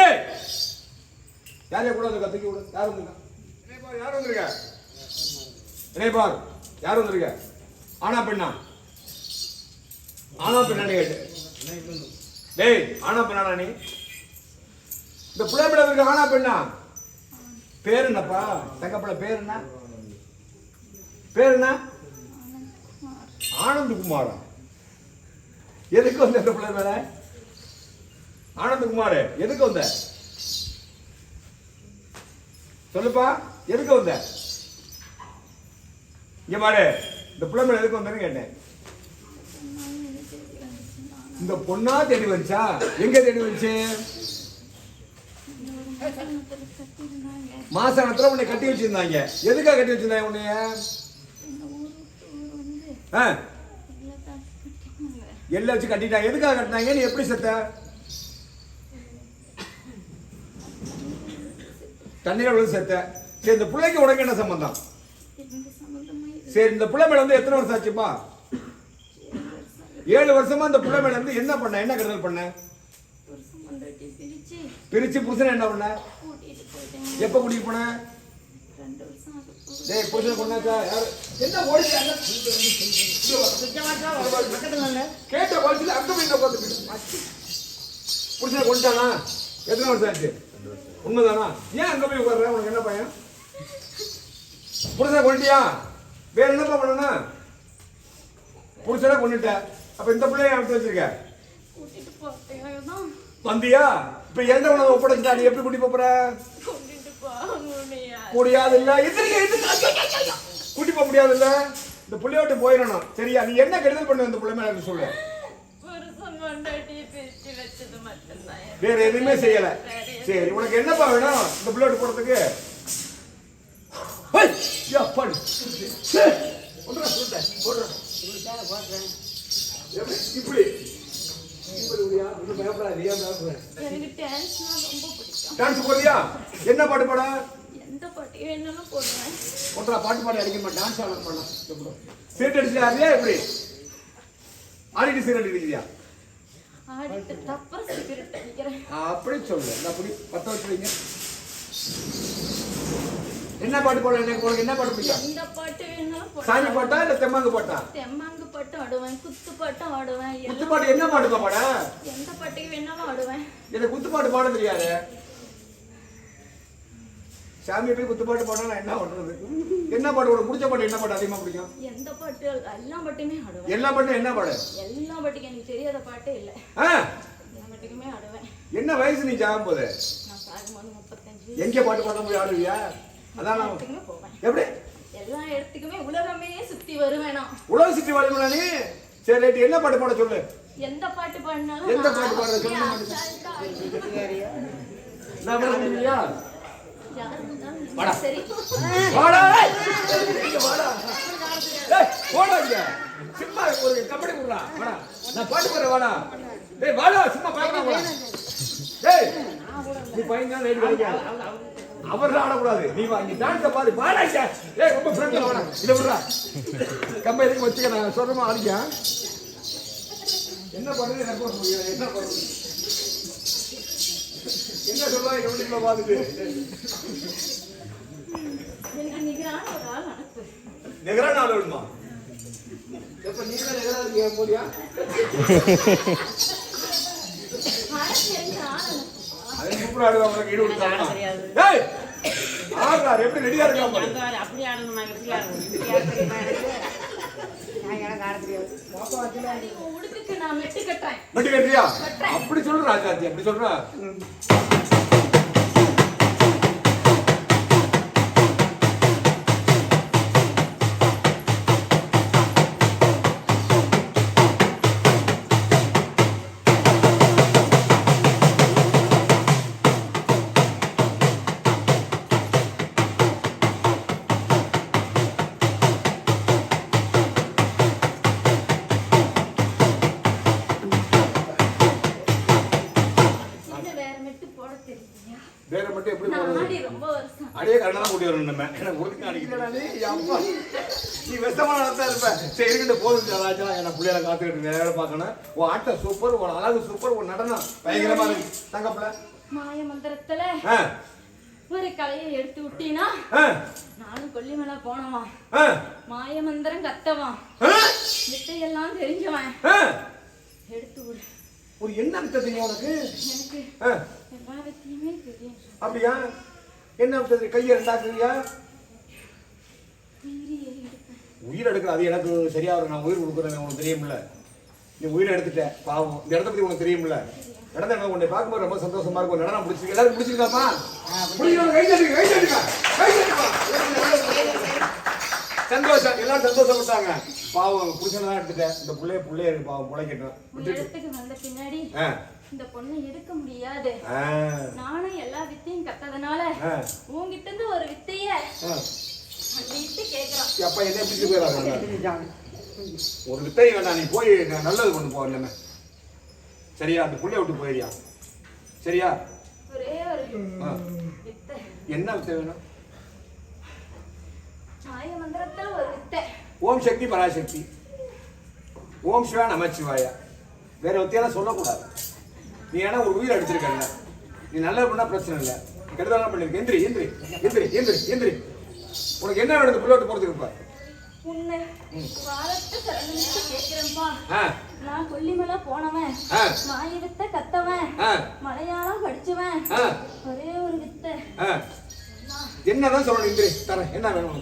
எந்திரி யாரையும் கூட வந்து கத்திக்க கூட யார் வந்திருக்கா? யார் வந்திருக்க? இணைய பார். யார் வந்திருக்க? ஆனா பெண்ணா? ஆனா பெண்ணானு கேட்டு டேய் ஆனா பெண்ணாடா நீ? இந்த பிள்ளைப்பிட இருக்க ஆனா பெண்ணா? பேர் என்னப்பா? தங்கப்பிள்ள பேர் என்ன? பேர் என்ன? ஆனந்தகுமாரா? எதுக்கு வந்த இந்த பிள்ளை மேல? ஆனந்தகுமார் எதுக்கு வந்த? சொல்லுப்பா எதுக்கு வந்த? இங்க பாரு இந்த பிள்ளை மேல எதுக்கு வந்தேன்னு கேட்டேன். இந்த பொண்ணா தேடி வந்துச்சா? எங்க தேடி வந்துச்சு? மாசத்துல உன்னை கட்டி வச்சிருந்தாங்க. எதுக்காக கட்டி வச்சிருந்தாங்க உன்னைய? ஆ. எல்லை வச்சு கட்டிட்டாங்க. எதுக்காக கட்டினாங்க? நீ எப்படி செத்த? தண்ணீர் விழுந்து செத்த சரி இந்த பிள்ளைக்கு உனக்கு என்ன சம்பந்தம்? சரி இந்த பிள்ளை மேல வந்து எத்தனை வருஷம் ஆச்சுப்பா ஏழு வருஷமா இந்த பிள்ளை மேல இருந்து என்ன பண்ண? என்ன கெடுதல் பண்ண? பிரிச்சு புருஷன் என்ன பண்ண? எப்ப கூட்டிட்டு போன? டேய் புருஷன் கொண்டாச்சா? யாரு? என்ன ஓடிட்டாங்க கேட்ட வயசுல அங்க போய் உட்காந்து புருஷனை கொண்டானா எத்தனை வருஷம் ஆச்சு? உண்மைதானா? ஏன் அங்க போய் உட்கார்ற? உனக்கு என்ன பையன் புருஷனை கொண்டுட்டியா வேற என்னப்பா பண்ணணும்? புருஷனை கொண்டுட்ட அப்ப இந்த பிள்ளைய எடுத்து வச்சிருக்க? வந்தியா? இப்ப எந்த உணவு ஒப்படைச்சிட்டா நீ எப்படி கூட்டி போற முடியாது இல்ல கூட்டி போக முடியாது இல்ல இந்த புள்ளையோட்டு போயிடணும். சரியா? நீ என்ன கெடுதல் பண்ண இந்த பிள்ளை மேல சொல்லு. வேற எதுவுமே செய்யல. சரி உனக்கு என்னப்பா வேணும்? இந்த பிள்ளையோட்டு போறதுக்கு ஹை, யா, பாடு. சே, ஒன்றுடா, சொல்லிட்டேன், போடுறேன். எப்படி? இப்படி. டான்ஸ் போறியா என்ன பாட்டு பாட? எந்த பாட்டு? ஒன்றா பாட்டு பாடி அடிக்க மாட்டேன். டான்ஸ் ஆட பண்ண சீட் அடிச்சு ஆடுறியா எப்படி? ஆடிட்டு சீட் அடிக்கிறியா அப்படி சொல்லு. இந்த அப்படி பத்த வச்சு வைங்க என்ன பாட்டு பாட எனக்கு உனக்கு என்ன பாட்டு பிடிக்கும்? எந்த பாட்டு வேணாலும் சாமி பாட்டா இல்ல தெம்மாங்கு பாட்டா? தெம்மாங்கு பாட்டு ஆடுவேன் குத்து பாட்டும் ஆடுவேன். குத்து பாட்டு என்ன பாட்டுப்பா பாட? எந்த பாட்டுக்கு வேணாலும் ஆடுவேன். எனக்கு குத்து பாட்டு பாட தெரியாது. சாமி போய் குத்து பாட்டு பாடா நான் என்ன பண்றது? என்ன பாட்டு உனக்கு பிடிச்ச பாட்டு என்ன பாட்டு அதிகமா பிடிக்கும்? எந்த பாட்டு எல்லா பாட்டுமே ஆடுவேன். எல்லா பாட்டும் என்ன பாடு? எல்லா பாட்டுக்கும் எனக்கு தெரியாத பாட்டே இல்லை. ஆ? எல்லா பாட்டுக்குமே ஆடுவேன். என்ன வயசு நீ ஜாகும் போது? எங்க பாட்டு பாட போய் ஆடுவியா? அதான் நான் எப்படி? எல்லா இடத்துக்குமே உலகமே சுத்தி வருவேன் உலக சுற்றி வாழ்க்கை நீ? சரி ரைட். என்ன பாட்டு பாட சொல்லு? எந்த பாட்டு பாடினாலும் எந்த பாட்டு பாடுறது? சொல்லுங்க. நான் சும்மா ஒரு கபடி குடுறா வாடா. நான் பாட்டு பாடுறேன் வாடா. டேய் வாடா சும்மா பாக்கலாம் வாடா. டேய் நீ பையன் ரைட் கிடைக்காது அவர் ஆடக்கூடாது. நீ வா நீ டான்ஸ பாரு. வாடா ஏய் ரொம்ப ஃப்ரெண்ட்ல வாடா. இத விடுறா. கம்ப எதுக்கு வச்சுக்க? நான் சொல்றமா ஆடிக்க. என்ன பண்ணுறது ஒரு புரியல. என்ன பண்ணுறது என்ன சொல்லுவா கவனிக்கல பாத்துட்டு நிகரான ஒரு ஆள் வேணுமா? எப்ப நீங்க நிகரா இருக்கீங்க ஆடுறாரு எப்படி ரெடியா இருக்கா பாரு. அந்த மாதிரி அப்படி ஆடணும் அப்படி சொல்ற ராஜாத்தி அப்படி சொல்றா. வரணும் நம்ம. உறுதி அடிக்கலடா நீ? அப்பா. நீ விஷமான நடத்தா இருப்ப. சரி போதும் ராஜா. என்ன பிள்ளைகளை காத்துக்கிட்டு நிறைய பார்க்கணும். உன் ஆட்டம் சூப்பர் உன் அழகு சூப்பர் உன் நடனம். பயங்கரமா இருக்கு. தங்கப்பிள்ள மாய மந்திரத்துல ஒரு கலையை எடுத்து விட்டீனா நானும் கொல்லிமலை போனவன். ஆ. மாய மந்திரம் கத்தவன். வித்தையெல்லாம் தெரிஞ்சவன். எடுத்து விடு. ஒரு என்ன வித்த தெரியும் உனக்கு. எனக்கு எல்லா வித்தையுமே தெரியும். அப்படியா? என்ன கையை ரெண்டாக்குறியா உயிர் எடுக்கிற அது எனக்கு சரியா வரும் நான் உயிர் கொடுக்குறேன் உனக்கு தெரியும்ல. நீ உயிரை எடுத்துட்ட. பாவம். இந்த இடத்த பத்தி உனக்கு தெரியும்ல. இடத்த எனக்கு உன்னை பார்க்கும்போது ரொம்ப சந்தோஷமா இருக்கும். நடனம் பிடிச்சிருக்கு எல்லாரும் பிடிச்சிருக்காப்பா பிடிக்கிறவங்க கை தட்டுங்க கை தட்டுங்க கை தட்டுங்க. சந்தோஷம். எல்லாரும் சந்தோஷப்பட்டாங்க. பாவம். புருஷனை தான் எடுத்துட்டேன் இந்த பிள்ளைய பிள்ளைய இருக்கு பாவம் பிழைக்கட்டும். விட்டுட்டு இந்த பொண்ணை எடுக்க முடியாது. ஆ. நானும் எல்லா வித்தையும் கத்ததுனால ஆ. உன்கிட்ட இருந்து ஒரு வித்தைய விட்டு கேக்குறான். அப்பா என்ன பிடிச்சி போயிடாங்க ஒரு வித்தை வேண்டாம் நீ போய் நல்லது கொண்டு போ இல்லைன்னு. சரியா அந்த புள்ளைய விட்டு போயிரியா சரியா? ஒரே. வித்தை. என்ன வித்தை வேணும்? மாய மந்திரத்துல ஒரு வித்தை. ஓம் சக்தி பராசக்தி. ஓம் சிவா நமச்சிவாய. வேற வித்தியெல்லாம் சொல்லக்கூடாது. நீ ஏன்னா ஒரு உயிர் அடிச்சிருக்கல நீ நல்லது பண்ணா பிரச்சனை இல்லை. கெடுதலாம் பண்ணிருக்க எந்திரி எந்திரி எந்திரி எந்திரி எந்திரி. உனக்கு என்ன வேணும் இந்த புள்ளோட்டு போறதுக்கு இப்ப? உன்னை வாரத்தை கேக்குறேன்ப்பா. நான் கொல்லிமலை போனவன். மாய வித்தை கத்தவன். மலையாளம் படிச்சவன். ஒரே ஒரு வித்தை. என்னதான் சொல்லணும் இந்திரி தரேன். என்ன வேணும்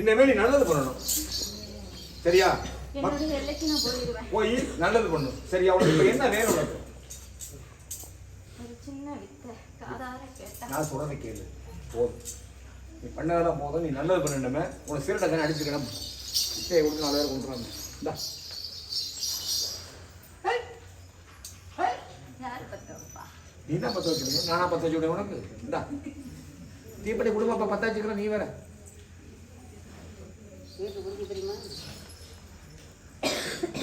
இனிமே நீ நல்லது பண்ணணும். சரியா? நான் போய் நல்லது பண்ணணும் சரியா? உனக்கு இப்ப என்ன வேணும் உனக்கு? சின்ன வித்தை? காதார கேட்டா. நான் சொல்றதை கேளு. போதும். நீ பண்ணதெல்லாம் போதும். நீ நல்லது பண்ணணுமே உனக்கு சீரட்டை தானே அடிச்சுக்கணும் வித்தையை கொடுத்து நாலு பேர் கொண்டுறாங்க இந்தா. நீ தான் பத்த வச்சுக்கணும் நானா பத்த வச்சுக்கிறேன் உனக்கு? இந்தா. தீப்பெட்டி குடும்ப அப்ப பத்த வச்சுக்கிறேன் நீ வேற.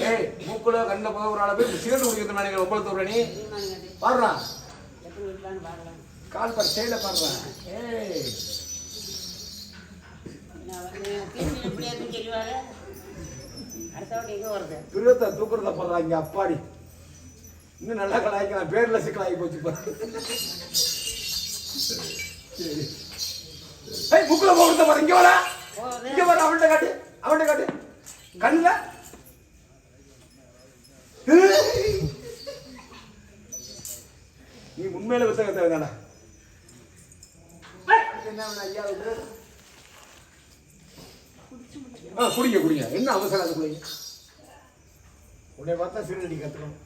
ஏய் மூக்குல கண்ணில் போத ஒரு ஆளை போய் சிகரெட் குடிக்கிறது நினைக்கிற ஒப்பளத்து விடுற நீ தெரியுமான்னு கால் பாரு செயல பாடுறா ஏய். விருதத்தை தூக்குறத போடுறா இங்க அப்பாடி. இன்னும் நல்லா கலாய்க்கலாம் பேர்ல சிக்கலாகி போச்சு பாரு. சரி. ஏய் முக்குல போகிறத பாரு இங்க வரா இங்க வர அவன்கிட்ட காட்டு அவன்கிட்ட காட்டு. கண்ணுல. நீ உண்மையில ஐயாவுக்கு ஆ குடிங்க குடிங்க. என்ன அவசரம் அது குடிங்க? உன்னை பார்த்தா சீரடி கத்துக்கணும்.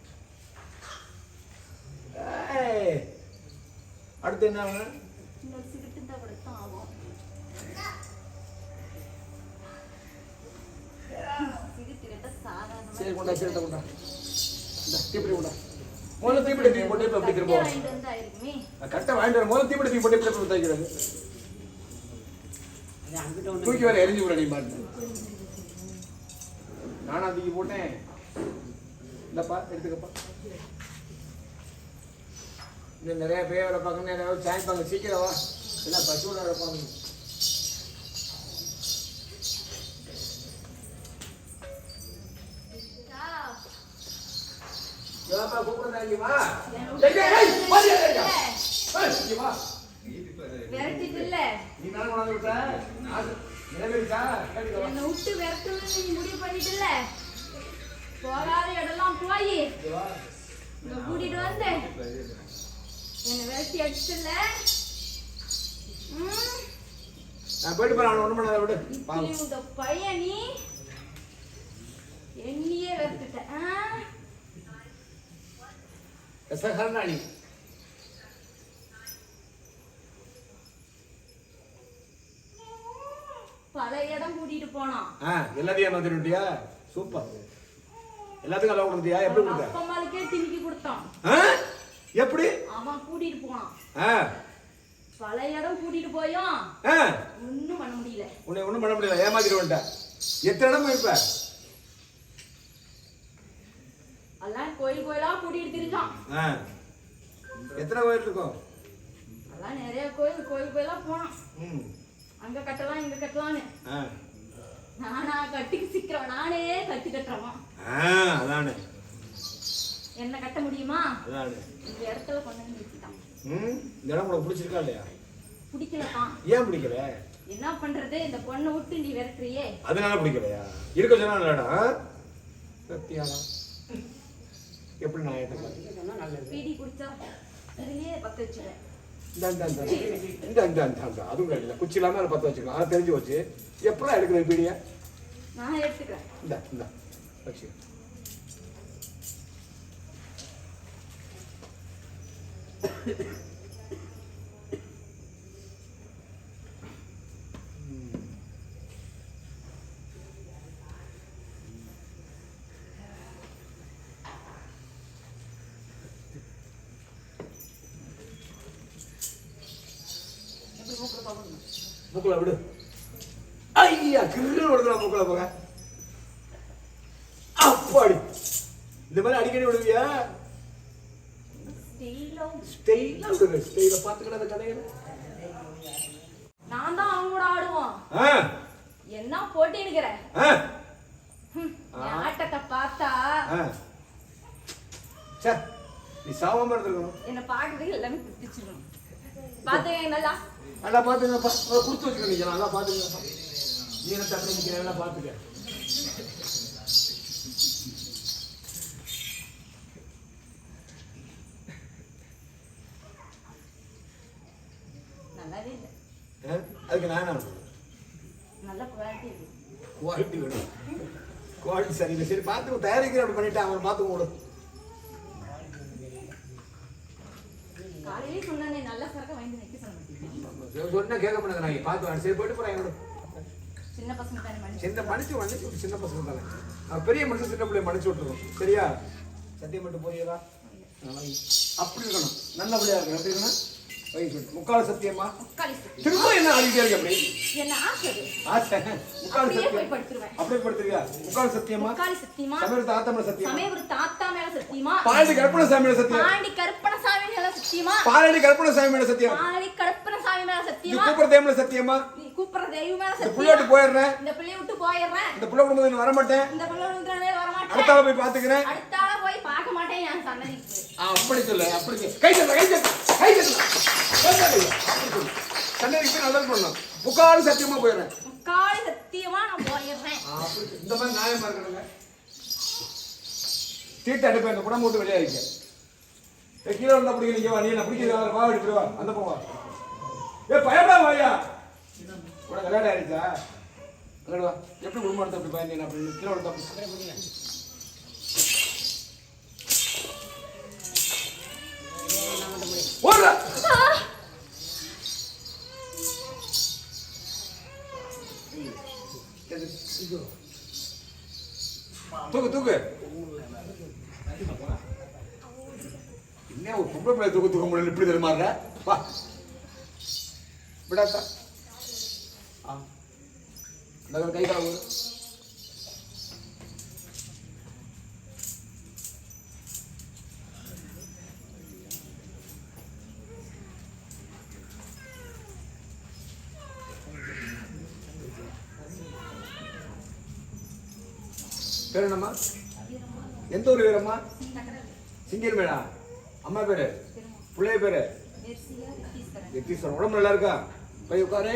அடுத்து என்ன ஆகும் சரி கொண்டா சீரத்தை கொண்டா இந்த தீப்பிடி கொண்டா. முதல்ல தீப்பிடி தூக்கி போட்டு இப்ப எப்படி திரும்ப வரும்? வாங்கிட்டு வர முதல்ல தீப்பிடி தூக்கி போட்டு இப்படி எப்படி தைக்கிறது தூக்கி வர எரிஞ்சு விட நீ பாட்டு. நானா தூக்கி போட்டேன். இந்தப்பா எடுத்துக்கப்பா. இன்னும் நிறைய பேர் பார்க்கணும். நிறைய சாய்ப்பாங்க சீக்கிரம் வா. என்ன பசுவோட இருப்பாங்க இங்க வா டேய், டேய், டேய், வாடி, டேய், டேய். ஏய், இங்க வா விரட்டிட்டு இல்ல நீ மேல கொண்டாந்து விட்ட. அது நிறைவேறிச்சா கேட்டுக்க வா. என்னை விட்டு விரட்டணும்னு நீ முடிவு பண்ணிட்டுல போகாத இடம்லாம் போய். இங்க கூட்டிட்டு வந்து. என்னை விரட்டி அடிச்சுல நான் போயிட்டு போறேன் ஒண்ணும் பண்ணாத விடு. பாவம். இந்த பையன் நீ? என்னையே ஆ? எசகர்ணா நீ பல இடம் கூட்டிட்டு போனான் ஆ எல்லாத்தையும் ஏமாத்திட்டியா சூப்பர். எல்லாத்துக்கும் அளவு கொடுத்தியா எப்படி கொடுத்த? அம்மாளுக்கே திணிக்கி கொடுத்தான்? எப்படி? அவன் கூட்டிட்டு போனான். ஆ. பல இடம் கூட்டிட்டு போயும் ஒண்ணும் பண்ண முடியல. உன்னை ஒண்ணும் பண்ண முடியல. ஏமாத்திட்டு வந்துட்ட. எத்தனை இடம் இருப்ப? எல்லாம் கோயில் கோயிலா கூட்டிட்டு திரிஞ்சான் எத்தனை கோயில் இருக்கும்? அதெல்லாம் நிறைய கோயில் கோயில் கோயிலாம் போனோம் ம். அங்க கட்டலாம் இங்க கட்டலாம்னு ஆ. நானா கட்டிக்கு சிக்கிறவன் நானே கட்டி கட்டுறவன். ஆ அதானே. என்ன கட்ட முடியுமா? அதானே. இந்த இடத்துல கொண்டு வந்து ம் இந்த இடம் உனக்கு பிடிச்சிருக்கா இல்லையா? பிடிக்கலதான் ஏன் பிடிக்கல? என்ன பண்றது? இந்த பொண்ணை விட்டு நீ விரட்டுறியே. அதனால பிடிக்கலையா? இருக்க சொன்னா நல்ல இடம் சத்தியாலாம் எப்படி நான் இந்த அதுவும் கிடைக்கல. குச்சி இல்லாமல் அதை பற்ற வச்சுக்கலாம். அதை தெரிஞ்சு வச்சு எப்படிலாம் எடுக்கிறது பீடியை? நான் எடுத்துக்கிறேன். இந்த இந்த. வச்சு எப்படி மூக்குல போகணும் மூக்கில் விடு. ஐயா கிரு விடுதுடா மூக்கில் போக. அப்பாடி. இந்த மாதிரி அடிக்கடி விடுவியா? ஸ்டீலோ விடுங்க. ஸ்டெயில பார்த்துக்கிட அந்த கதையில நான் தான் அவங்க கூட ஆடுவோம் என்ன போட்டி என் ஆட்டத்தை பார்த்தா ஆ. சே நீ சாவாம இருந்திருக்கணும். என்ன பாக்குறதுக்கு எல்லாமே பிடிச்சிடும் பாத்துங்க நல்லா நல்லா பார்த்துங்கப்பா கொடுத்து வச்சுக்க நீங்க நல்லா பார்த்துங்கப்பா நீ என்ன தட்டு நிற்கிறேன் நல்லா பார்த்துக்க? அதுக்கு நான் என்ன குவாலிட்டி வேணும். குவாலிட்டி சரியில்லை. சரி பார்த்து தயாரிக்கிற அப்படி பண்ணிட்டேன் அவன் பார்த்து கூட காலையிலே சொன்னானே நல்ல சரக்கு வாங்கி நிக்க சொல்ல மாட்டேன் சொன்னா கேட்க மாட்டாங்க நான் பார்த்து. சரி போயிட்டு போறேன் சின்ன பசங்க தானே மனுஷன்? சின்ன மன்னிச்சு சின்ன பசங்க தானே. பெரிய மனுஷன் சின்ன பிள்ளைய மன்னிச்சு விட்டுருவோம் சரியா? சத்தியம் மட்டும் போறியதா அப்படி இருக்கணும். நல்ல பிள்ளையா இருக்கணும். எப்படி இருக்கணும். முக்கால் சத்தியமா திரும்ப என்ன ஆடிட்டே இருக்க அப்படி? என்ன ஆசை. முக்கால் சத்தியம் அப்படியே படுத்துறியா முக்கால் சத்தியமா சத்தியமா சமயத்து ஆத்தம சத்தியமா சமயபுர தாத்தா மேல சத்தியமா பாலடி கற்பனை சாமியோட சத்தியம் பாண்டி கருப்பணசாமி மேல சத்தியமா பாலடி கற்பனை சாமியோட சத்தியம் பாண்டி கருப்பணசாமி மேல நீ சத்தியமா கூப்பிடுற டைம்ல சத்தியமா நீ கூப்பிடுற தெய்வம் மேல இந்த புள்ளையோட்டு சத்தியமா போயிடுறேன். இந்த பிள்ளைய விட்டு போயிடுறேன். இந்த புள்ள குடும்பத்தை வர மாட்டேன் இந்த பிள்ளை விட்டு வர மாட்டேன் அடுத்தால போய் பாத்துக்கிறேன் அடுத்தால போய் பார்க்க மாட்டேன் என் சன்னதிக்கு அப்படி சொல்லு அப்படி கை கை கை போய் நல்லா பண்ணணும் முக்கால் சத்தியமா போயிடுறேன் முக்காலி சத்தியமா நான் போயிடுறேன் இந்த மாதிரி நியாயமா இருக்கணுங்க தீட்டு அடுப்பேன் இந்த குடம் போட்டு வெளியே ஏ கீழே வந்தா பிடிக்கல வா நீ என்ன பிடிக்கிறதா வா எடுத்துட்டு வா அந்த போவா ஏ பயப்படா வாயா உனக்கு விளையாட ஆயிடுச்சா விளையாடுவா எப்படி குடும்பத்தை அப்படி பயந்தேன் அப்படின்னு கீழே வந்தா தூக்க முடியல இப்படி தெரியுமாற வா. விடாத்தா ஆ. கை கால. பேர் என்னம்மா? எந்த ஊர் வீரம்மா சிங்கர். மேடா அம்மா பேரு? பிள்ளைய பேரு? எத்தீஸ்வரன் உடம்பு நல்லா இருக்கா? போய் உட்காரு.